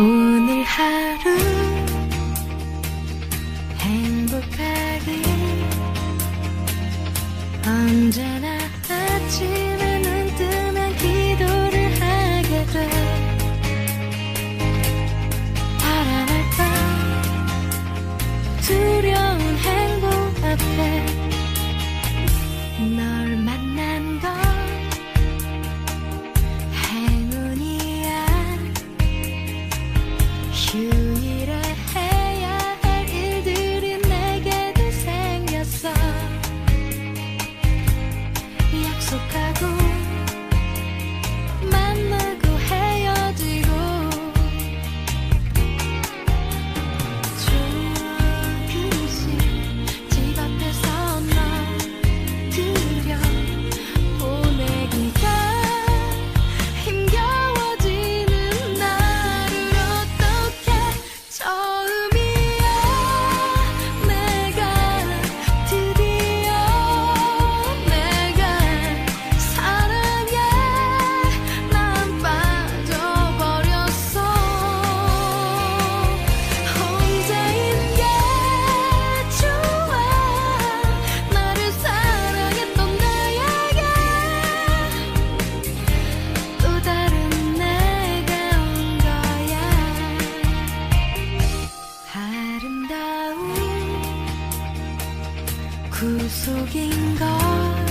오늘 하루 행복하게 언제나 그 속인 걸.